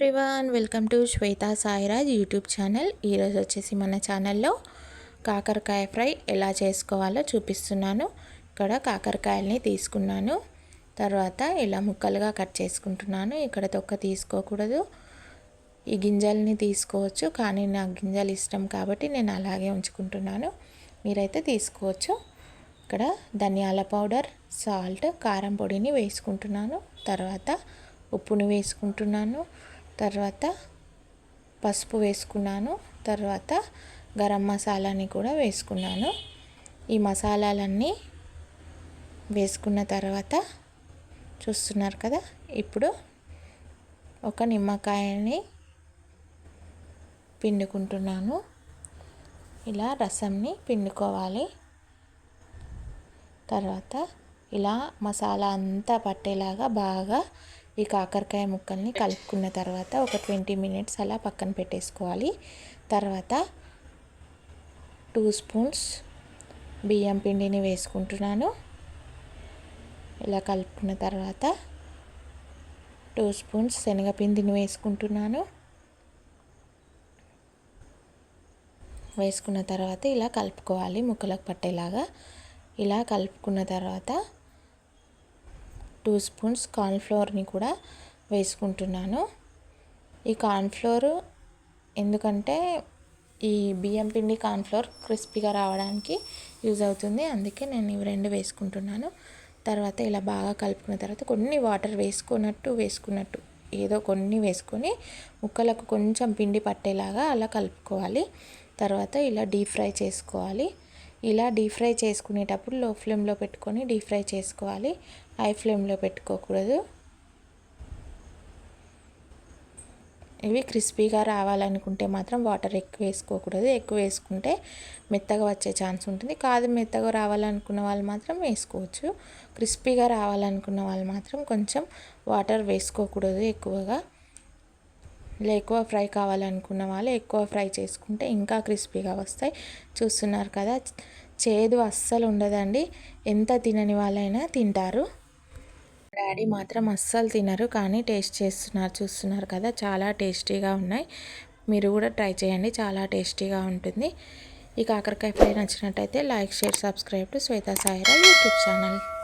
Everyone welcome to Shweta Sairaj YouTube channel. ఈరోజు వచ్చేసి మన ఛానల్లో కాకరకాయ ఫ్రై ఎలా చేసుకోవాలో చూపిస్తున్నాను. ఇక్కడ కాకరకాయల్ని తీసుకున్నాను. తర్వాత ఇలా ముక్కలుగా కట్ చేసుకుంటున్నాను. ఇక్కడ తొక్క తీసుకోకూడదు. ఈ గింజల్ని తీసుకోవచ్చు కానీ నాకు గింజలు ఇష్టం కాబట్టి నేను అలాగే ఉంచుకుంటున్నాను. మీరైతే తీసుకోవచ్చు. ఇక్కడ ధనియాల పౌడర్ సాల్ట్ కారం పొడిని వేసుకుంటున్నాను. తర్వాత ఉప్పుని వేసుకుంటున్నాను. తర్వాత పసుపు వేసుకున్నాను. తర్వాత గరం మసాలాని కూడా వేసుకున్నాను. ఈ మసాలాలన్నీ వేసుకున్న తర్వాత చూస్తున్నారు కదా ఇప్పుడు ఒక నిమ్మకాయని పిండుకుంటున్నాను. ఇలా రసంని పిండుకోవాలి. తర్వాత ఇలా మసాలా అంతా పట్టేలాగా బాగా ఈ కాకరకాయ ముక్కల్ని కలుపుకున్న తర్వాత ఒక ట్వంటీ మినిట్స్ అలా పక్కన పెట్టేసుకోవాలి. తర్వాత టూ స్పూన్స్ బియ్యం పిండిని వేసుకుంటున్నాను. ఇలా కలుపుకున్న తర్వాత టూ స్పూన్స్ శనగపిండిని వేసుకుంటున్నాను. వేసుకున్న తర్వాత ఇలా కలుపుకోవాలి ముక్కలకు పట్టేలాగా. ఇలా కలుపుకున్న తర్వాత టూ స్పూన్స్ కార్న్ఫ్లోర్ని కూడా వేసుకుంటున్నాను. ఈ కార్న్ఫ్లోర్ ఎందుకంటే ఈ బియ్యం పిండి కార్న్ఫ్లోర్ క్రిస్పీగా రావడానికి యూజ్ అవుతుంది. అందుకే నేను ఇవి రెండు వేసుకుంటున్నాను. తర్వాత ఇలా బాగా కలుపుకున్న తర్వాత కొన్ని వాటర్ వేసుకున్నట్టు వేసుకున్నట్టు ఏదో కొన్ని వేసుకొని ముక్కలకు కొంచెం పిండి పట్టేలాగా అలా కలుపుకోవాలి. తర్వాత ఇలా డీప్ ఫ్రై చేసుకోవాలి. ఇలా డీప్ ఫ్రై చేసుకునేటప్పుడు లో ఫ్లేమ్లో పెట్టుకొని డీప్ ఫ్రై చేసుకోవాలి. హై ఫ్లేమ్లో పెట్టుకోకూడదు. ఇవి క్రిస్పీగా రావాలనుకుంటే మాత్రం వాటర్ ఎక్కువ వేసుకోకూడదు. ఎక్కువ వేసుకుంటే మెత్తగా వచ్చే ఛాన్స్ ఉంటుంది. కాదు మెత్తగా రావాలనుకున్న వాళ్ళు మాత్రం వేసుకోవచ్చు. క్రిస్పీగా రావాలనుకున్న వాళ్ళు మాత్రం కొంచెం వాటర్ వేసుకోకూడదు ఎక్కువగా. ఇలా ఎక్కువ ఫ్రై కావాలనుకున్న వాళ్ళు ఎక్కువ ఫ్రై చేసుకుంటే ఇంకా క్రిస్పీగా వస్తాయి. చూస్తున్నారు కదా చేదు అస్సలు ఉండదండి. ఎంత తినని వాళ్ళైనా తింటారు. డాడీ మాత్రం అస్సలు తినరు కానీ టేస్ట్ చేస్తున్నారు. చూస్తున్నారు కదా చాలా టేస్టీగా ఉన్నాయి. మీరు కూడా ట్రై చేయండి చాలా టేస్టీగా ఉంటుంది. ఈ కాకరకాయ ఫ్రై నచ్చినట్టయితే like share subscribe to Shweta Saira YouTube channel.